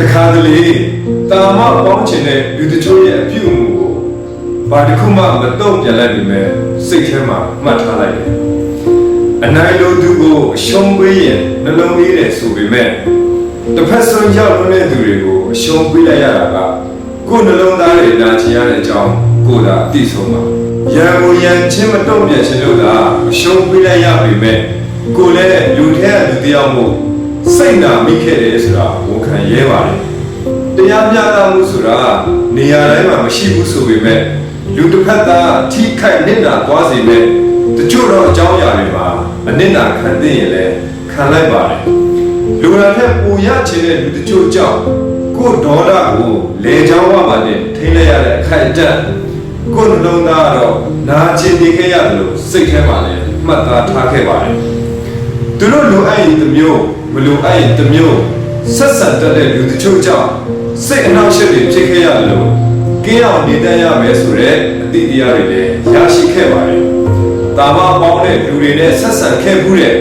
တခါတလေတာမပေါင်းချင်တဲ့လူတချို့ရဲ့အပြုအမူကိုဘာတစ်ခုမှမတော့ပြန်လိုက်ပြီမဲ့စိတ်ထဲမှာမှတ်ထားလိုက်တယ်အနိုင်လိုသူကိုအရှုံးပေးရင်နှလုံးလေးတယ်ဆိုပေမဲ့တစ်ဖက်ဆုံးရောက်လွန်းတဲ့သူတွေကိုအရှုံးပေးလိုက်ရတာကကိုယ်နှလုံးသားတွေနာကျင်ရတဲ့အကြောင်းကိုယ်သာအသိဆုံးပါရံကိုရံချင်းမတော့ပြန်ချင်လို့သာအရှုံးပေးလိုက်ရပေမဲ့ကိုယ်လည်းလူထဲကလူတစ်ယောက်မို့ စိတ်နာမိခဲ့တယ်ဆိုတာဝန်ခံရဲပါတယ်တရားမျှတမှုဆိုတာနေရာတိုင်းမှာမရှိဘူးဆိုပေမဲ့လူတစ်ဖက်ကထိခိုက်နစ်နာသွားစေမဲ့တချို့တော့အကြောင်းအရာတွေမှာအနစ်နာခံသိရင်လည်းခံလိုက်ပါတယ်လူနာထက်ပူရချင်တဲ့လူတချို့ကြောင့်ကိုယ်ဒေါသကိုလေချောင်းဝမှာနဲ့ထိန်းလိုက်ရတဲ့အခိုက်အတန့်ကိုယ်နှလုံးသားကတော့နာကျင်နေခဲ့ရတယ်လို့စိတ်ထဲမှာလည်းမှတ်သားထားခဲ့ပါတယ်သူတို့လိုအပ်ရင်တစ်မျိုး မလိုအပ်ရင်တစ်မျိုးဆက်ဆံတတ်တဲ့လူတချို့ကြောင့်စိတ်အနှောက်အယှက်တွေဖြစ်ခဲ့ရတယ်လို့ကင်းအောင်နေတတ်ရမယ်ဆိုတဲ့အသည့်တရားတွေလည်းရရှိခဲ့ပါတယ်။တာမပေါင်းတဲ့လူတွေနဲ့ဆက်ဆံခဲ့ဘူးတဲ့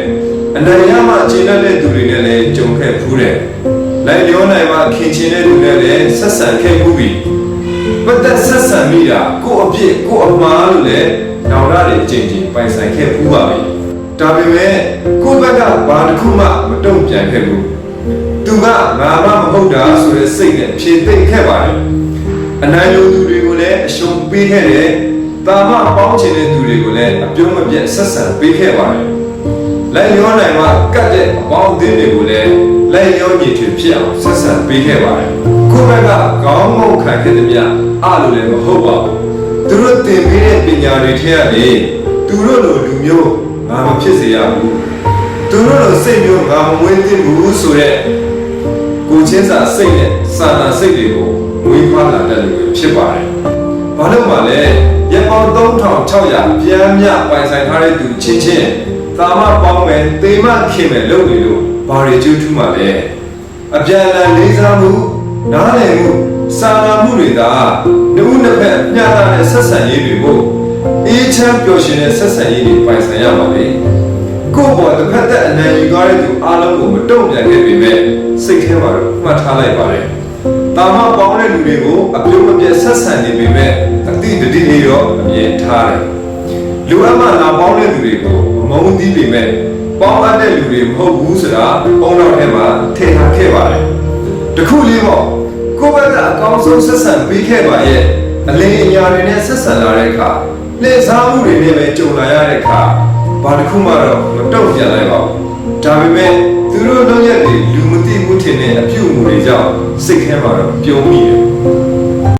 အနိုင်ရမှခြေတတ်တဲ့သူတွေနဲ့လည်းကြုံခဲ့ဘူးတဲ့။လိုက်လျောနိုင်မှခင်ချင်တဲ့လူနဲ့လည်းဆက်ဆံခဲ့ဘူးပြီ။ပတ်သက်ဆက်ဆံမိတာကိုယ့်အပြစ်ကိုယ့်အမှားလို့လည်းနောင်ရတဲ့အချိန်ချင်းပိုင်ဆိုင်ခဲ့ဘူးပါပဲ။ဒါပေမဲ့ကိုယ့်ဘက်ကဘာ တစ်ခုမှမတုံ့ပြန်ခဲ့ဘူးသူကငါမှမဟုတ်တာဆိုတဲ့စိတ်နဲ့ဖြေသိမ့်ခဲ့ပါတယ်အနိုင်လိုသူတွေကိုလည်းအရှုံးပေးခဲ့တယ်တာမပေါင်းချင်တဲ့သူတွေကိုလည်းအပြုံးမပြတ်ဆက်ဆံပေးခဲ့ပါတယ်လိုက်ရောနိုင်မှကတ်တဲ့အပေါင်းအသင်းတွေကိုလည်းလိုက်ရောညီထွေဖြစ်အောင်ဆက်ဆံပေးခဲ့ပါတယ်ကိုယ့်ဘက်ကခေါင်းငုံခံခဲ့တဲ့မြအလိုလည်းမဟုတ်ပါဘူးသူတို့သင်ပေးတဲ့ပညာတွေထဲကနေသူတို့လိုလူမျိုးငါမဖြစ်စေရဘူး သူတို့လိုစိတ်မျိုးငါမမွေးသင့်ဘူးဆိုတဲ့ကိုယ်ချင်းစာစိတ်နဲ့စာနာစိတ်တွေကိုမွေးဖွားလာတတ်လို့ဖြစ်ပါတယ်။ဘာလို့မှလဲရပောင်း3600ပြန်မြပိုင်ဆိုင်ထားတဲ့သူချင်းချင်းသာမပေါင်းမယ်တေမခင်မယ်လုပ်နေလို့ဘာတွေကျိုးထူးမှလဲအပြန်အလှန်လေးစားမှုနားလည်မှုစာနာမှုတွေသာနှုတ်နှစ်ဖက်မျှတတဲ့ဆက်ဆံရေးတွေဖို့အေးချမ်းပျော်ရွှင်တဲ့ဆက်ဆံရေးတွေပိုင်ဆိုင်ရပါလေ။ ကိုယ့်ဘောတစ်ဖက်သက်အနိုင်ယူသွားတဲ့သူအားလုံးကိုမတုံ့ပြန်ခဲ့ပေမဲ့စိတ်ထဲမှာတော့မှတ်ထားလိုက်ပါတယ်။တာမပေါင်းတဲ့လူတွေကိုအပြုံးမပြတ်ဆက်ဆံနေပေမဲ့အတိတတိလေးရောအမြင်ထားတယ်။လူအပ်မှလာပေါင်းတဲ့လူတွေကိုမုန်းသီးပေမဲ့ပေါင်းအပ်တဲ့လူတွေမဟုတ်ဘူးဆိုတာပုံတော်ထဲမှာထည့်ထားခဲ့ပါတယ်။တခုလေးပေါ့ကိုယ့်ဘက်ကအကောင်းဆုံးဆက်ဆံပေးခဲ့ပါရဲ့အလင်းအညာတွေနဲ့ဆက်ဆံလာတဲ့အခါလက်စားမှုတွေနဲ့ပဲကြုံလာရတဲ့အခါ ဘာတစ်ခုမှတော့မတုံ့ပြန်လိုက်ပါဘူး။ဒါပေမဲ့သူတို့လုပ်ရက်တွေလူမသိဘူးထင်တဲ့အပြုအမူတွေကြောင့်စိတ်ထဲမှာတော့ပြုံးမိတယ်